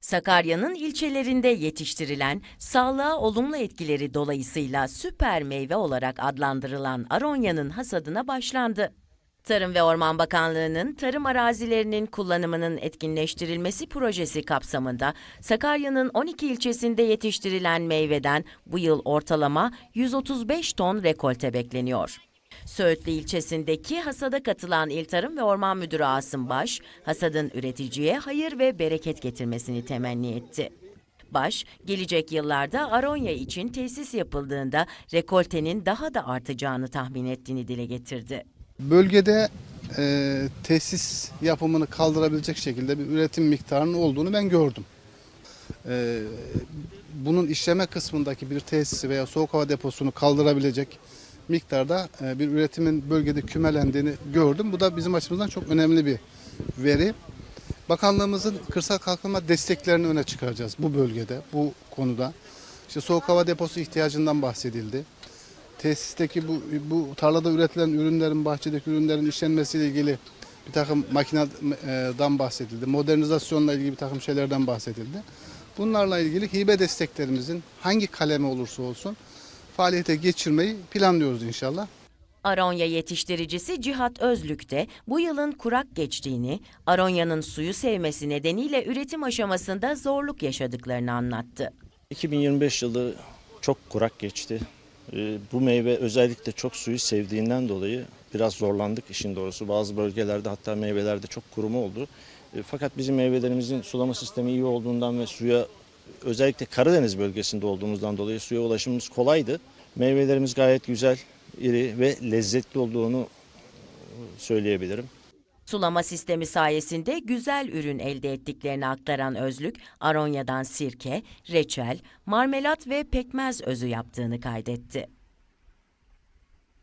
Sakarya'nın ilçelerinde yetiştirilen, sağlığa olumlu etkileri dolayısıyla süper meyve olarak adlandırılan Aronya'nın hasadına başlandı. Tarım ve Orman Bakanlığı'nın tarım arazilerinin kullanımının etkinleştirilmesi projesi kapsamında Sakarya'nın 12 ilçesinde yetiştirilen meyveden bu yıl ortalama 135 ton rekolte bekleniyor. Söğütlü ilçesindeki hasada katılan İl Tarım ve Orman Müdürü Asım Baş, hasadın üreticiye hayır ve bereket getirmesini temenni etti. Baş, gelecek yıllarda Aronya için tesis yapıldığında rekoltenin daha da artacağını tahmin ettiğini dile getirdi. Bölgede e, tesis yapımını kaldırabilecek şekilde bir üretim miktarının olduğunu ben gördüm. E, bunun işleme kısmındaki bir tesisi veya soğuk hava deposunu kaldırabilecek miktarda e, bir üretimin bölgede kümelendiğini gördüm. Bu da bizim açımızdan çok önemli bir veri. Bakanlığımızın kırsal kalkınma desteklerini öne çıkaracağız bu bölgede, bu konuda. İşte soğuk hava deposu ihtiyacından bahsedildi tesisteki bu, bu tarlada üretilen ürünlerin, bahçedeki ürünlerin işlenmesiyle ilgili bir takım makineden bahsedildi. Modernizasyonla ilgili bir takım şeylerden bahsedildi. Bunlarla ilgili hibe desteklerimizin hangi kalemi olursa olsun faaliyete geçirmeyi planlıyoruz inşallah. Aronya yetiştiricisi Cihat Özlük de bu yılın kurak geçtiğini, Aronya'nın suyu sevmesi nedeniyle üretim aşamasında zorluk yaşadıklarını anlattı. 2025 yılı çok kurak geçti. Ee, Bu meyve özellikle çok suyu sevdiğinden dolayı biraz zorlandık işin doğrusu. Bazı bölgelerde hatta meyvelerde çok kuruma oldu. E, Fakat bizim meyvelerimizin sulama sistemi iyi olduğundan ve suya özellikle Karadeniz bölgesinde olduğumuzdan dolayı suya ulaşımımız kolaydı. Meyvelerimiz gayet güzel, iri ve lezzetli olduğunu söyleyebilirim. Sulama sistemi sayesinde güzel ürün elde ettiklerini aktaran Özlük, Aronya'dan sirke, reçel, marmelat ve pekmez özü yaptığını kaydetti.